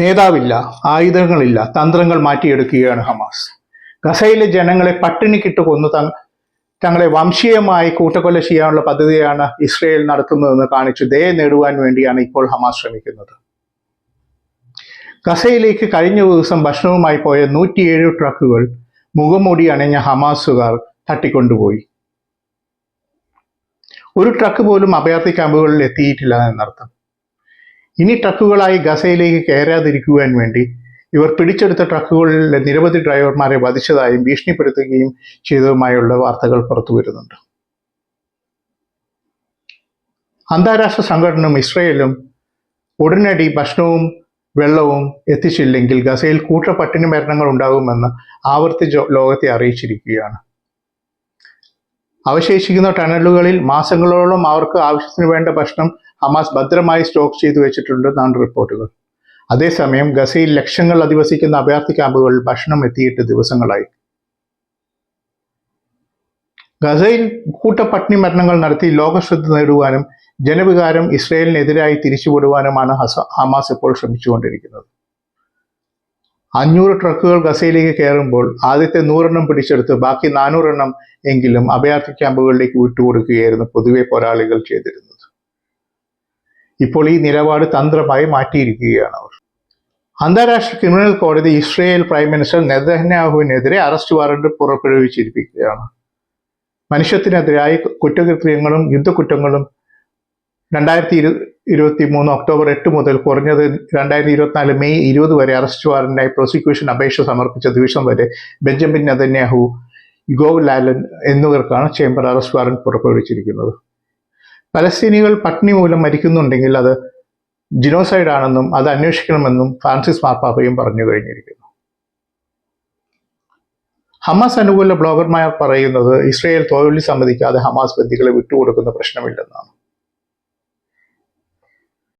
നേതാവില്ല ആയുധങ്ങളില്ല തന്ത്രങ്ങൾ മാറ്റിയെടുക്കുകയാണ് ഹമാസ്. ഗസയിലെ ജനങ്ങളെ പട്ടിണിക്കിട്ട് കൊന്നു തങ് തങ്ങളെ വംശീയമായി കൂട്ടക്കൊല ചെയ്യാനുള്ള പദ്ധതിയാണ് ഇസ്രയേൽ നടത്തുന്നതെന്ന് കാണിച്ചു ദയ നേടുവാൻ വേണ്ടിയാണ് ഇപ്പോൾ ഹമാസ് ശ്രമിക്കുന്നത്. ഗസയിലേക്ക് കഴിഞ്ഞ ദിവസം ഭക്ഷണവുമായി പോയ നൂറ്റിയേഴ് ട്രക്കുകൾ മുഖംമൂടി അണിഞ്ഞ ഹമാസുകാർ തട്ടിക്കൊണ്ടുപോയി. ഒരു ട്രക്ക് പോലും അഭയാർത്ഥി ക്യാമ്പുകളിൽ എത്തിയിട്ടില്ല എന്നർത്ഥം. ഇനി ട്രക്കുകളായി ഗസയിലേക്ക് കയറാതിരിക്കുവാൻ വേണ്ടി ഇവർ പിടിച്ചെടുത്ത ട്രക്കുകളിലെ നിരവധി ഡ്രൈവർമാരെ വധിച്ചതായും ഭീഷണിപ്പെടുത്തുകയും ചെയ്തതുമായുള്ള വാർത്തകൾ പുറത്തു വരുന്നുണ്ട്. അന്താരാഷ്ട്ര സംഘടനയും ഇസ്രയേലും ഉടനടി ഭക്ഷണവും വെള്ളവും എത്തിച്ചില്ലെങ്കിൽ ഗസയിൽ കൂട്ട പട്ടിണി മരണങ്ങൾ ഉണ്ടാകുമെന്ന് ആവർത്തിച്ച് ലോകത്തെ അറിയിച്ചിരിക്കുകയാണ്. അവശേഷിക്കുന്ന ടണലുകളിൽ മാസങ്ങളോളം അവർക്ക് ആവശ്യത്തിന് വേണ്ട ഭക്ഷണം ഹമാസ് ഭദ്രമായി സ്റ്റോക്ക് ചെയ്തു വെച്ചിട്ടുണ്ടെന്നാണ് റിപ്പോർട്ടുകൾ. അതേസമയം ഗസയിൽ ലക്ഷങ്ങൾ അധിവസിക്കുന്ന അഭയാർത്ഥി ക്യാമ്പുകളിൽ ഭക്ഷണം എത്തിയിട്ട് ദിവസങ്ങളായി. ഗസയിൽ കൂട്ടപ്പട്ടിണി മരണങ്ങൾ നടത്തി ലോകശ്രദ്ധ നേടുവാനും ജനവികാരം ഇസ്രയേലിനെതിരായി തിരിച്ചുവിടുവാനുമാണ് ഹസ ഹമാസ് ഇപ്പോൾ ശ്രമിച്ചുകൊണ്ടിരിക്കുന്നത്. അഞ്ഞൂറ് ട്രക്കുകൾ ഗസയിലേക്ക് കയറുമ്പോൾ ആദ്യത്തെ നൂറെണ്ണം പിടിച്ചെടുത്ത് ബാക്കി നാനൂറെണ്ണം എങ്കിലും അഭയാർത്ഥി ക്യാമ്പുകളിലേക്ക് വിട്ടുകൊടുക്കുകയായിരുന്നു പൊതുവെ പോരാളികൾ ചെയ്തിരുന്നത്. ഇപ്പോൾ ഈ നിലപാട് തന്ത്രമായി മാറ്റിയിരിക്കുകയാണ് അവർ. അന്താരാഷ്ട്ര ക്രിമിനൽ കോടതി ഇസ്രയേൽ പ്രൈം മിനിസ്റ്റർ നെതന്യാഹുവിനെതിരെ അറസ്റ്റ് വാറണ്ട് പുറപ്പെടുവിച്ചിരിക്കുകയാണ്. മനുഷ്യത്തിനെതിരായി കുറ്റകൃത്യങ്ങളും യുദ്ധക്കുറ്റങ്ങളും രണ്ടായിരത്തി ഇരു ഇരുപത്തി മൂന്ന് ഒക്ടോബർ എട്ട് മുതൽ കുറഞ്ഞത് രണ്ടായിരത്തി ഇരുപത്തിനാല് മെയ് ഇരുപത് വരെ അറസ്റ്റ് വാറന്റായി പ്രോസിക്യൂഷൻ അപേക്ഷ സമർപ്പിച്ച ദിവസം വരെ ബെഞ്ചമിൻ നെതന്യാഹു ഗോവ് ലാലൻ എന്നിവർക്കാണ് ചേംബർ അറസ്റ്റ് വാറന്റ് പുറപ്പെടുവിച്ചിരിക്കുന്നത്. പലസ്തീനികൾ പട്ടിണി മൂലം മരിക്കുന്നുണ്ടെങ്കിൽ അത് ജിനോസൈഡ് ആണെന്നും അത് അന്വേഷിക്കണമെന്നും ഫ്രാൻസിസ് മാർപ്പാപ്പയും പറഞ്ഞു കഴിഞ്ഞിരിക്കുന്നു. ഹമാസ് അനുകൂല ബ്ലോഗർമാർ പറയുന്നത് ഇസ്രയേൽ തോൽവി സമ്മതിക്കാതെ ഹമാസ് ബന്ദികളെ വിട്ടുകൊടുക്കുന്ന പ്രശ്നമില്ലെന്നാണ്.